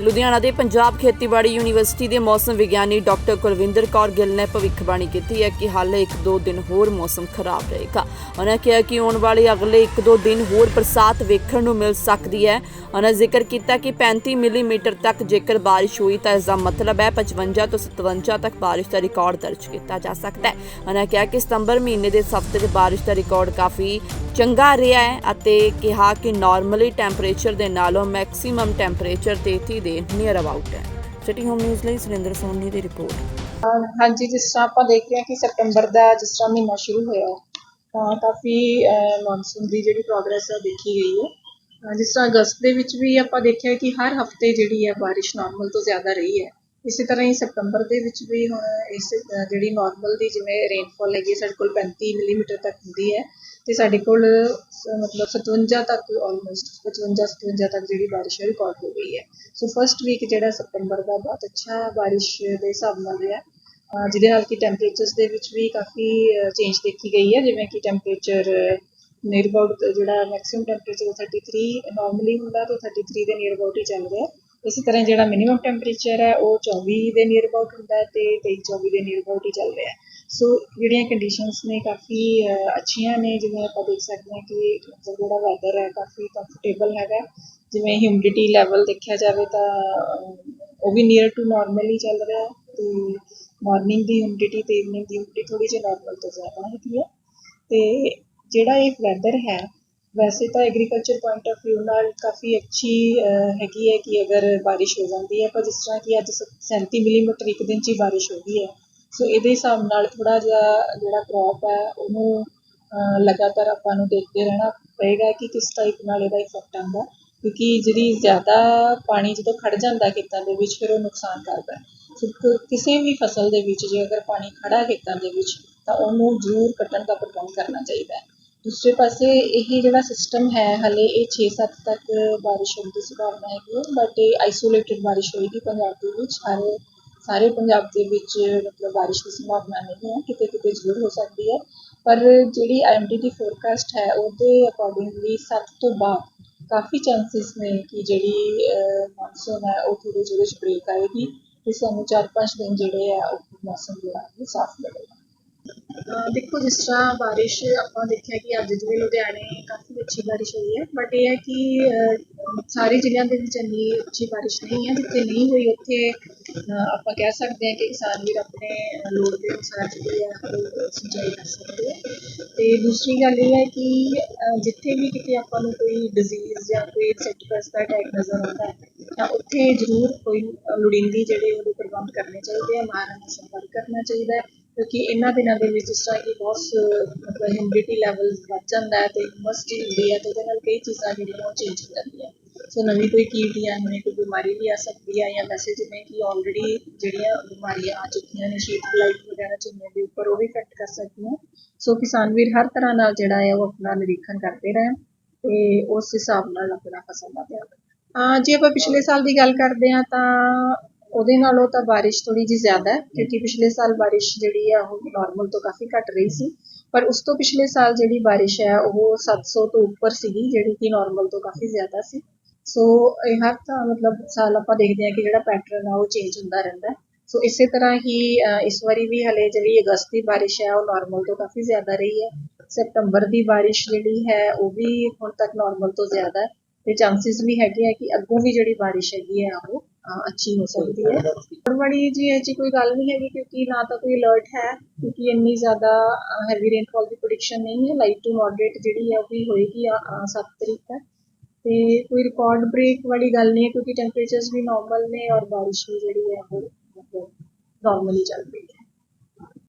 ਲੁਧਿਆਣਾ ਦੇ ਪੰਜਾਬ ਖੇਤੀਬਾੜੀ ਯੂਨੀਵਰਸਿਟੀ ਦੇ ਮੌਸਮ ਵਿਗਿਆਨੀ ਡਾਕਟਰ ਕੁਲਵਿੰਦਰ ਕੌਰ ਗਿੱਲ ਨੇ ਭਵਿੱਖਬਾਣੀ ਕੀਤੀ ਹੈ ਕਿ ਹਾਲੇ 1-2 ਦਿਨ ਹੋਰ ਮੌਸਮ ਖਰਾਬ ਰਹੇਗਾ। ਉਹਨਾਂ ਕਿਹਾ ਕਿ ਆਉਣ ਵਾਲੇ ਅਗਲੇ 1-2 ਦਿਨ ਹੋਰ ਬਰਸਾਤ ਵੇਖਣ ਨੂੰ ਮਿਲ ਸਕਦੀ ਹੈ। ਉਹਨਾਂ ਜ਼ਿਕਰ ਕੀਤਾ ਕਿ 35 ਮਿਲੀਮੀਟਰ ਤੱਕ ਜੇਕਰ ਬਾਰਿਸ਼ ਹੋਈ ਤਾਂ ਇਸ ਦਾ ਮਤਲਬ ਹੈ 55 ਤੋਂ 57 ਤੱਕ ਬਾਰਿਸ਼ ਦਾ ਰਿਕਾਰਡ ਦਰਜ ਕੀਤਾ ਜਾ ਸਕਦਾ ਹੈ। ਉਹਨਾਂ ਕਿਹਾ ਕਿ ਸਤੰਬਰ ਮਹੀਨੇ ਦੇ ਹਫ਼ਤੇ 'ਚ ਬਾਰਿਸ਼ ਦਾ ਰਿਕਾਰਡ ਕਾਫੀ ਚੰਗਾ ਰਿਹਾ ਹੈ ਅਤੇ ਕਿਹਾ ਕਿ ਨਾਰਮਲੀ ਟੈਂਪਰੇਚਰ ਦੇ ਨਾਲੋਂ ਮੈਕਸਿਮਮ ਟੈਂਪਰੇਚਰ 33 ਦੇ ਨੀਅਰ ਅਬਾਊਟ ਹੈ। ਸਿਟੀ ਹੋਮ ਨਿਊਜ਼ ਲਈ ਸੁਰਿੰਦਰ ਸੋਨੀ ਦੀ ਰਿਪੋਰਟ। ਹਾਂਜੀ, ਜਿਸ ਤਰ੍ਹਾਂ ਆਪਾਂ ਦੇਖ ਰਹੇ ਹਾਂ ਕਿ ਸਤੰਬਰ ਦਾ ਜਿਸ ਤਰ੍ਹਾਂ ਮਹੀਨਾ ਸ਼ੁਰੂ ਹੋਇਆ ਤਾਂ ਕਾਫੀ ਮੌਨਸੂਨ ਦੀ ਜਿਹੜੀ ਪ੍ਰੋਗਰੈਸ ਹੈ ਉਹ ਦੇਖੀ ਗਈ ਹੈ। ਜਿਸ ਤਰ੍ਹਾਂ ਅਗਸਤ ਦੇ ਵਿੱਚ ਵੀ ਆਪਾਂ ਦੇਖਿਆ ਕਿ ਹਰ ਹਫ਼ਤੇ ਜਿਹੜੀ ਹੈ ਬਾਰਿਸ਼ ਨਾਰਮਲ ਤੋਂ ਜ਼ਿਆਦਾ ਰਹੀ ਹੈ। ਇਸੇ ਤਰ੍ਹਾਂ ਹੀ ਸਤੰਬਰ ਦੇ ਵਿੱਚ ਵੀ ਹੁਣ ਇਸ ਜਿਹੜੀ ਨਾਰਮਲ ਦੀ ਜਿਵੇਂ ਰੇਨਫਾਲ ਹੈਗੀ ਹੈ, ਸਾਡੇ ਕੋਲ 35 ਮਿਲੀਮੀਟਰ ਤੱਕ ਹੁੰਦੀ ਹੈ ਤੇ ਸਾਡੇ ਕੋਲ ਸ- ਮਤਲਬ 57 ਤੱਕ ਆਲਮੋਸਟ 55 57 ਤੱਕ ਜਿਹੜੀ ਬਾਰਿਸ਼ ਹੈ ਰਿਕਾਰਡ ਹੋ ਗਈ ਹੈ। ਸੋ ਫਰਸਟ ਵੀਕ ਜਿਹੜਾ ਸਤੰਬਰ ਦਾ ਬਹੁਤ ਅੱਛਾ ਬਾਰਿਸ਼ ਦੇ ਹਿਸਾਬ ਨਾਲ ਰਿਹਾ। ਜਿਹਦੇ ਨਾਲ ਕਿ ਟੈਂਪਰੇਚਰਸ ਦੇ ਵਿੱਚ ਵੀ ਕਾਫੀ ਚੇਂਜ ਦੇਖੀ ਗਈ ਹੈ। ਜਿਵੇਂ ਕਿ ਟੈਂਪਰੇਚਰ ਨੀਅਰ ਅਬਾਊਟ ਜਿਹੜਾ ਮੈਕਸਿਮਮ ਟੈਂਪਰੇਚਰ 33 ਨਾਰਮਲੀ ਹੁੰਦਾ ਤਾਂ 33 ਦੇ ਨੀਅਰ ਅਬਾਊਟ ਹੀ ਚੱਲ ਰਿਹਾ ਇਸੇ ਤਰ੍ਹਾਂ ਜਿਹੜਾ ਮਿਨੀਮਮ ਟੈਂਪਰੇਚਰ ਹੈ, ਉਹ 24 ਦੇ ਨੀਅਰ ਅਬਾਊਟ ਹੁੰਦਾ ਹੈ ਤੇ 23 24 ਦੇ ਨੀਅਰ ਅਬਾਊਟ ਹੀ ਚੱਲ ਰਿਹਾ ਸੋ ਜਿਹੜੀਆਂ ਕੰਡੀਸ਼ਨਸ ਨੇ ਕਾਫੀ ਅੱਛੀਆਂ ਨੇ, ਜਿਵੇਂ ਆਪਾਂ ਦੇਖ ਸਕਦੇ ਹਾਂ ਕਿ ਮਤਲਬ ਜਿਹੜਾ ਵੈਦਰ ਹੈ, ਕਾਫੀ ਕੰਫਰਟੇਬਲ ਹੈਗਾ ਜਿਵੇਂ ਹਿਊਮਿਡਿਟੀ ਲੈਵਲ ਦੇਖਿਆ ਜਾਵੇ ਤਾਂ ਉਹ ਵੀ ਨੀਅਰ ਟੂ ਨਾਰਮਲ ਹੀ ਚੱਲ ਰਿਹਾ ਹੈ। ਤੇ ਮਾਰਨਿੰਗ ਦੀ ਹਿਊਮਿਡਿਟੀ ਤੇ ਈਵਨਿੰਗ ਦੀ ਹਿਊਮਿਡਿਟੀ ਥੋੜੀ ਜਿਹੀ ਨਾਰਮਲ ਤੋਂ ਜ਼ਿਆਦਾ ਹੈਗੀ ਹੈ। ਤੇ ਜਿਹੜਾ ਇਹ ਵੈਦਰ ਹੈ ਵੈਸੇ ਤਾਂ ਐਗਰੀਕਲਚਰ ਪੁਆਇੰਟ ਆਫ ਵਿਊ ਨਾਲ ਕਾਫੀ ਅੱਛੀ ਹੈਗੀ ਹੈ ਕਿ ਅਗਰ ਬਾਰਿਸ਼ ਹੋ ਜਾਂਦੀ ਹੈ, ਪਰ ਜਿਸ ਤਰ੍ਹਾਂ ਕਿ ਅੱਜ 37 ਮਿਲੀਮੀਟਰ ਇੱਕ ਦਿਨ 'ਚ ਹੀ ਬਾਰਿਸ਼ ਹੋ ਗਈ ਹੈ। ਸੋ ਇਹਦੇ ਹਿਸਾਬ ਨਾਲ ਥੋੜ੍ਹਾ ਜਿਹਾ ਜਿਹੜਾ ਕਰੋਪ ਹੈ, ਉਹਨੂੰ ਲਗਾਤਾਰ ਆਪਾਂ ਨੂੰ ਦੇਖਦੇ ਰਹਿਣਾ ਪਏਗਾ ਕਿ ਕਿਸ ਟਾਈਪ ਨਾਲ ਇਹਦਾ ਇਫੈਕਟ ਆਉਂਦਾ ਕਿਉਂਕਿ ਜਿਹੜੀ ਜ਼ਿਆਦਾ ਪਾਣੀ ਜਦੋਂ ਖੜ੍ਹ ਜਾਂਦਾ ਖੇਤਾਂ ਦੇ ਵਿੱਚ, ਫਿਰ ਉਹ ਨੁਕਸਾਨ ਕਰਦਾ ਸੋ ਕਿਸੇ ਵੀ ਫਸਲ ਦੇ ਵਿੱਚ ਜੇ ਅਗਰ ਪਾਣੀ ਖੜ੍ਹਾ ਖੇਤਾਂ ਦੇ ਵਿੱਚ, ਤਾਂ ਉਹਨੂੰ ਜ਼ਰੂਰ ਕੱਟਣ ਦਾ ਪ੍ਰਬੰਧ ਕਰਨਾ ਚਾਹੀਦਾ ਦੂਸਰੇ ਪਾਸੇ ਇਹ ਜਿਹੜਾ ਸਿਸਟਮ ਹੈ, ਹਲੇ ਇਹ 6-7 ਤੱਕ ਬਾਰਿਸ਼ ਹੋਣ ਦੀ ਸੰਭਾਵਨਾ ਹੈਗੀ ਹੈ ਬਟ ਇਹ ਆਈਸੋਲੇਟਡ ਬਾਰਿਸ਼ ਹੋਏਗੀ ਪੰਜਾਬ ਦੇ ਵਿੱਚ। ਹਰ ਸਾਰੇ ਪੰਜਾਬ ਦੇ ਵਿੱਚ ਮਤਲਬ ਬਾਰਿਸ਼ ਦੀ ਸੰਭਾਵਨਾ ਨਹੀਂ ਹੈ ਕਿਤੇ ਕਿਤੇ ਜ਼ਰੂਰ ਹੋ ਸਕਦੀ ਹੈ। ਪਰ ਜਿਹੜੀ ਆਈਐਮਡੀ ਦੀ ਫੋਰਕਾਸਟ ਹੈ, ਉਹਦੇ ਅਕੋਰਡਿੰਗਲੀ ਸੱਤ ਤੋਂ ਬਾਅਦ ਕਾਫੀ ਚਾਂਸਸ ਨੇ ਕਿ ਜਿਹੜੀ ਮੌਨਸੂਨ ਹੈ, ਉਹ ਥੋੜੇ ਜਿਹੇ ਵਿੱਚ ਬ੍ਰੇਕ ਆਏਗੀ। ਤੇ ਸਾਨੂੰ 4-5 ਦਿਨ ਜਿਹੜੇ ਆ, ਉਹ ਮੌਸਮ ਜਿਹੜਾ ਉਹ ਸਾਫ਼ ਮਿਲੇਗਾ। ਦੇਖੋ, ਜਿਸ ਤਰ੍ਹਾਂ ਬਾਰਿਸ਼ ਆਪਾਂ ਦੇਖਿਆ ਕਿ ਅੱਜ ਜਿਵੇਂ ਲੁਧਿਆਣੇ ਕਾਫੀ ਅੱਛੀ ਬਾਰਿਸ਼ ਹੋਈ ਹੈ ਬਟ ਇਹ ਹੈ ਕਿ ਸਾਰੇ ਜ਼ਿਲ੍ਹਿਆਂ ਦੇ ਵਿੱਚ ਇੰਨੀ ਅੱਛੀ ਬਾਰਿਸ਼ ਨਹੀਂ ਹੈ, ਜਿੱਥੇ ਨਹੀਂ ਹੋਈ ਉੱਥੇ ਆਪਾਂ ਕਹਿ ਸਕਦੇ ਹਾਂ ਕਿ ਕਿਸਾਨ ਵੀਰ ਆਪਣੇ ਲੋੜ ਦੇ ਅਨੁਸਾਰ ਜਿਹੜੀ ਹੈ ਉਹ ਸਿੰਚਾਈ ਕਰ ਸਕਦੇ ਹੈ ਤੇ ਦੂਸਰੀ ਗੱਲ ਇਹ ਹੈ ਕਿ ਜਿੱਥੇ ਵੀ ਕਿਤੇ ਆਪਾਂ ਨੂੰ ਕੋਈ ਡਿਜ਼ੀਜ਼ ਜਾਂ ਕੋਈ ਇਨਸੈਕਟਸ ਦਾ ਅਟੈਕ ਨਜ਼ਰ ਆਉਂਦਾ ਹੈ, ਤਾਂ ਉੱਥੇ ਜ਼ਰੂਰ ਕੋਈ ਲੋੜੀਂਦੀ ਜਿਹੜੇ ਉਹਦੇ ਪ੍ਰਬੰਧ ਕਰਨੇ ਚਾਹੀਦੇ ਆ ਮਾਹਰਾਂ ਦਾ ਸੰਪਰਕ ਕਰਨਾ ਚਾਹੀਦਾ ਹੈ। ਕਿਉਂਕਿ ਇਹਨਾਂ ਦਿਨਾਂ ਦੇ ਵਿੱਚ ਜਿਸ ਤਰ੍ਹਾਂ ਕਿ ਬਹੁਤ, ਮਤਲਬ ਹਿਊਮਿਡਿਟੀ ਲੈਵਲ ਵੱਧ ਜਾਂਦਾ ਹੈ ਤੇ ਹਿਊਮਸ ਹੁੰਦੀ ਹੈ ਤੇ ਉਹਦੇ ਨਾਲ ਕਈ ਚੀਜ਼ਾਂ ਜਿਹੜੀਆਂ ਉਹ ਚੇਂਜ ਹੋ ਜਾਂਦੀਆਂ। ਸੋ ਨਵੀਂ ਕੋਈ ਕੀਟ ਜਾਂ ਨਵੀਂ ਕੋਈ ਬਿਮਾਰੀ ਵੀ ਆ ਸਕਦੀ ਹੈ ਜਾਂ ਵੈਸੇ ਜਿਵੇਂ ਕਿ ਆਲਰੇਡੀ ਜਿਹੜੀਆਂ ਬਿਮਾਰੀਆਂ ਆ ਚੁੱਕੀਆਂ ਨੇ ਸ਼ੀਟ ਬਲਾਈਟ ਵਗੈਰਾ ਝੋਨੇ ਦੇ ਉੱਪਰ, ਉਹ ਵੀ ਇਫੈਕਟ ਕਰ ਸਕਦੀਆਂ ਸੋ ਕਿਸਾਨ ਵੀਰ ਹਰ ਤਰ੍ਹਾਂ ਨਾਲ ਜਿਹੜਾ ਹੈ ਉਹ ਆਪਣਾ ਨਿਰੀਖਣ ਕਰਦੇ ਰਹਿਣ ਤੇ ਉਸ ਹਿਸਾਬ ਨਾਲ ਆਪਣਾ ਫਸਲ ਦਾ ਧਿਆਨ ਰੱਖਣ। ਜੇ ਆਪਾਂ ਪਿਛਲੇ ਸਾਲ ਦੀ ਗੱਲ ਕਰਦੇ ਹਾਂ ਤਾਂ ਉਹਦੇ ਨਾਲੋਂ ਤਾਂ ਬਾਰਿਸ਼ ਥੋੜੀ ਜਿਹੀ ਜ਼ਿਆਦਾ ਹੈ, ਕਿਉਂਕਿ ਪਿਛਲੇ ਸਾਲ ਬਾਰਿਸ਼ ਜਿਹੜੀ ਆ ਉਹ ਨਾਰਮਲ ਤੋਂ ਕਾਫੀ ਘੱਟ ਰਹੀ ਸੀ। ਪਰ ਉਸ ਤੋਂ ਪਿਛਲੇ ਸਾਲ ਜਿਹੜੀ ਬਾਰਿਸ਼ ਹੈ, ਉਹ 700 ਤੋਂ ਉੱਪਰ ਸੀਗੀ, ਜਿਹੜੀ ਕਿ ਨਾਰਮਲ ਤੋਂ ਕਾਫੀ ਜ਼ਿਆਦਾ ਸੀ। ਸੋ ਇਹ ਹਰ ਤਾਂ ਮਤਲਬ ਸਾਲ ਆਪਾਂ ਦੇਖਦੇ ਹਾਂ ਕਿ ਜਿਹੜਾ ਪੈਟਰਨ ਆ, ਉਹ ਚੇਂਜ ਹੁੰਦਾ ਰਹਿੰਦਾ ਸੋ ਇਸੇ ਤਰ੍ਹਾਂ ਹੀ ਇਸ ਵਾਰੀ ਵੀ ਹਲੇ ਜਿਹੜੀ ਅਗਸਤ ਦੀ ਬਾਰਿਸ਼ ਹੈ, ਉਹ ਨਾਰਮਲ ਤੋਂ ਕਾਫੀ ਜ਼ਿਆਦਾ ਰਹੀ ਹੈ। ਸਤੰਬਰ ਦੀ ਬਾਰਿਸ਼ ਜਿਹੜੀ ਹੈ, ਉਹ ਵੀ ਹੁਣ ਤੱਕ ਨਾਰਮਲ ਤੋਂ ਜ਼ਿਆਦਾ ਹੈ। ਤੇ ਚਾਂਸਸ ਵੀ ਹੈਗੇ ਆ ਕਿ ਅੱਗੋਂ ਵੀ ਜਿਹੜੀ ਬਾਰਿਸ਼ ਹੈਗੀ ਹੈ ਉਹ ਅੱਛੀ ਹੋ ਸਕਦੀ ਹੈ। ਪਰ ਬੜੀ ਜੀ ਇਹ ਕੋਈ ਗੱਲ ਨਹੀਂ ਹੈਗੀ ਕਿਉਂਕਿ ਨਾ ਤਾਂ ਕੋਈ ਅਲਰਟ ਹੈ, ਕਿਉਂਕਿ ਇੰਨੀ ਜ਼ਿਆਦਾ ਹੈਵੀ ਰੇਨਫਾਲ ਦੀ ਪ੍ਰੈਡਿਕਸ਼ਨ ਨਹੀਂ ਹੈ। ਲਾਈਟ ਟੂ ਮੋਡਰੇਟ ਜਿਹੜੀ ਹੈ ਉਹ ਵੀ ਹੋਏਗੀ 7 ਤਰੀਕ ਤੱਕ। ਤੇ ਕੋਈ ਰਿਕਾਰਡ ਬ੍ਰੇਕ ਵਾਲੀ ਗੱਲ ਨਹੀਂ ਹੈ ਕਿਉਂਕਿ ਟੈਂਪਰੇਚਰਸ ਵੀ ਨਾਰਮਲ ਨੇ ਔਰ ਬਾਰਿਸ਼ ਵੀ ਜਿਹੜੀ ਹੈ ਉਹ ਮਤਲਬ ਨਾਰਮਲੀ ਚੱਲ ਰਹੀ ਹੈ।